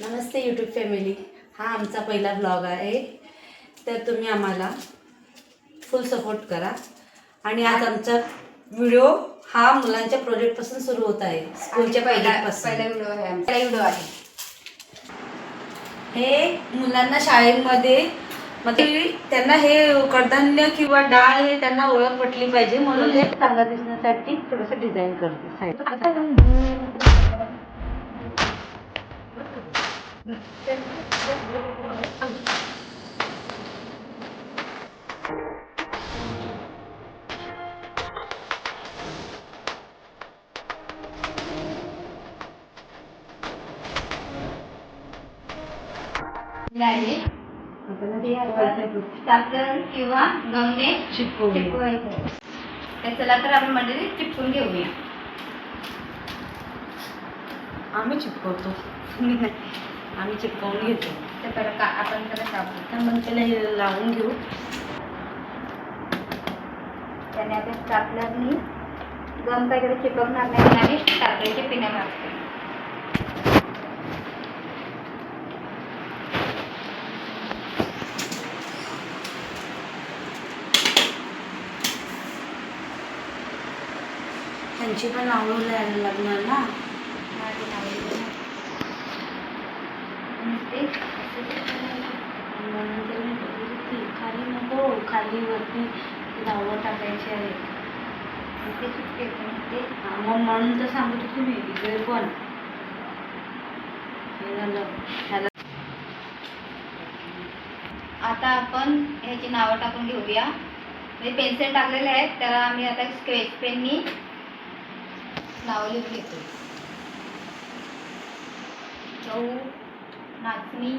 नमस्ते YouTube family हा आमचा पहिला ब्लॉग आहे. तर तुम्ही आम्हाला फुल सपोर्ट करा. आणि आज आमचा व्हिडिओ हा मुलांच्या प्रोजेक्टपासून सुरू होत आहे. स्कूलच्या पहिला प्रोजेक्टपासून पहिला व्हिडिओ आहे आमचा. व्हिडिओ आहे. हे मुलांना शाळेमध्ये मध्ये त्यांना हे कडधान्य किंवा डाळ हे त्यांना ओळख पटली पाहिजे म्हणून हे चांगलं दिसण्यासाठी थोडंसं डिझाईन करते. स्टापलर किंवा गमने. चिपकवायचं तर चला तर आपण मंडळी चिपकून घेऊया. आम्ही चिपकवतो. आम्ही चिपकवून घेतो. तर बरं का आपण त्याला कापू तर मग त्याला हे लावून घेऊ. त्याने आपण स्टापलरनी गम काय इकडे चिपकणार नाही आणि स्टापलरचे पिण्या मारतो त्यांची पण लिहायला लागणार ना माझे नाव लिहून. आणि ते असं ते करायचं. म्हणून ते मी बोलली, खाली नको खाली वरती नावं टाकायची आहे. ते ते पण ते मग म्हणून तर सांगत तुम्ही मी इकडे पण. हे झालं ह्याला. आता आपण ह्याची नावं टाकून घेऊया. म्हणजे पेन्सिल टाकलेले आहेत त्याला आम्ही आता स्केच पेननी नावं लिहून घेतो चौ नाचणी.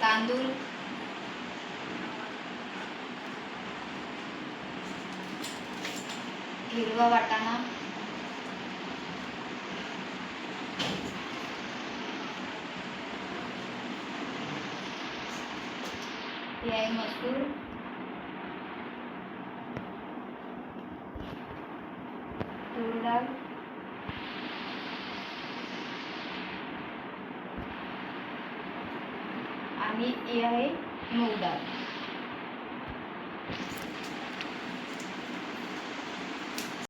तांदूळ. हिरवा वाटाणा. हे आहे मसूर. तूर डाळ. आणि हे आहे मूग डाळ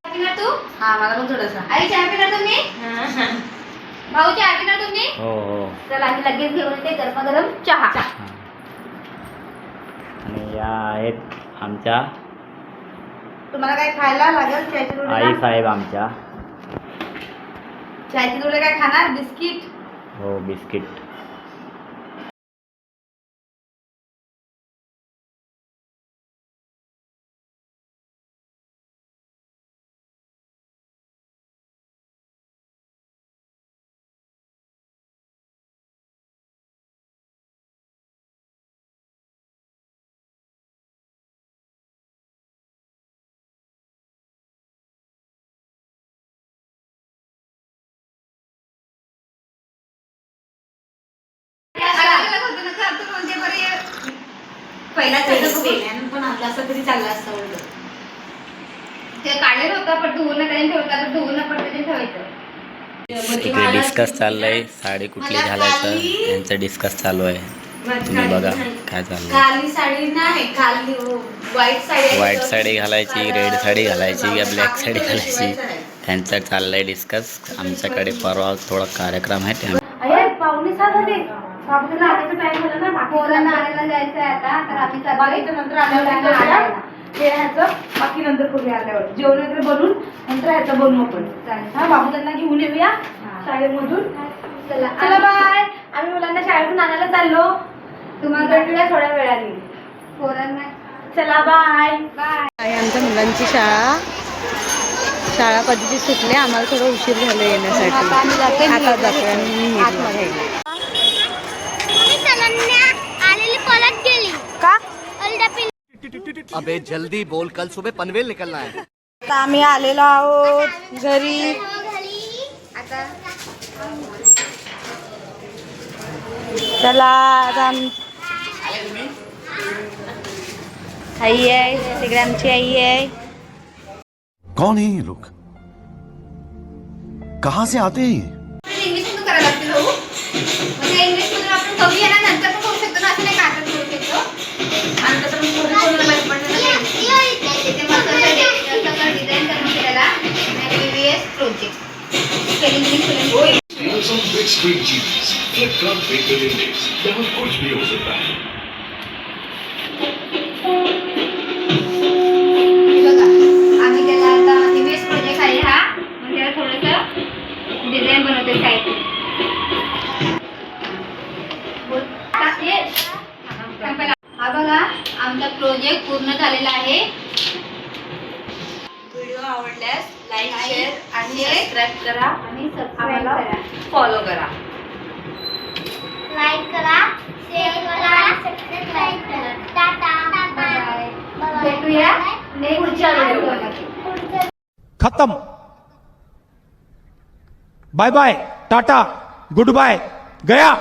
चहा पिणार तू? हा मला पण थोडासा. आई चहा पिणार तुम्ही? भाऊ चहा पिणार तुम्ही? हो हो. चला आम्ही लगेच घेऊन येते गरमागरम चहा. आणि या आहेत आमच्या तुम्हाला काय खायला लागेल? आई साहेब आमच्या. चायची जोडीला काय खाणार? बिस्किट? हो बिस्किट. पहिला पेन पण आणला असं तरी चाललं असतं उलट ते काढलेलं होतं पण धुवून त्याने ठेवता तर धुवून पण त्याने ठेवायचं. इकडे डिस्कस चाललंय साडी कुठली घालायचं? यांचं डिस्कस चालू आहे. तुम्ही बघा काय चाललंय. काली साडी नाही काली व्हाईट साडी व्हाईट साडी घालायची रेड साडी घालायची या ब्लॅक साडी घालायची. त्यांचं चाललंय डिस्कस आमच्याकडे परवा थोडा कार्यक्रम आहे त्या अरे पाहुणे सात झाले बाबूला आणायचं टाइम झाला ना पोरांना आणायला जायचं आहे आता तर आम्ही चाललोय बाकीचं नंतर आल्यावर मुलांना करूया. आणायला. हे ह्याचं बाकी नंतर करूया आल्यावर. जेवण वगैरे बनवून नंतर ह्याचं बनवू आपण. चालेल. हा बाबू त्यांना घेऊन येऊया हा. शाळेमधून. चला चला बाय आम्ही मुलांना शाळेतून आणायला चाललो. तुम्हाला भेटूया थोड्या वेळाने. पोरांना. चला बाय बाय आहे आमच्या मुलांची शाळा. शाळा कधीची सुटली आम्हाला थोडं उशीर झालं येण्यासाठी. आता आम्ही जातोय आता जातोय आम्ही निघलो. आतमध्ये. अबे जल्दी बोल कल सुबह पनवेल निकलना है। आता आम्ही आलेलो आहोत घरी आता चला आता आम- आई आहे तिकडे आमची आई आहे कौन है ये लोग? कहाँ से आते हैं ये? इंग्लिश करायला लागते भाऊ त्या इंग्लिश मधून आपण ना नंतर पण Amazon Big Screen TVs, Big यहाँ कुछ भी हो सकता है बघा आम्ही त्याला आता हा. म्हणजे मग त्याला थोडंसं डिझाईन बनवते साईड हा बघा. आमचा प्रोजेक्ट पूर्ण झालेला आहे. सबस्क्राईब करा आणि आम्हाला करा. फॉलो करा. लाईक करा शेअर करा सबस्क्राईब करा. टाटा बाय भेटूया पुढच्या व्हिडिओमध्ये. पुढच्या खत्म. Bye bye tata. Good bye गया.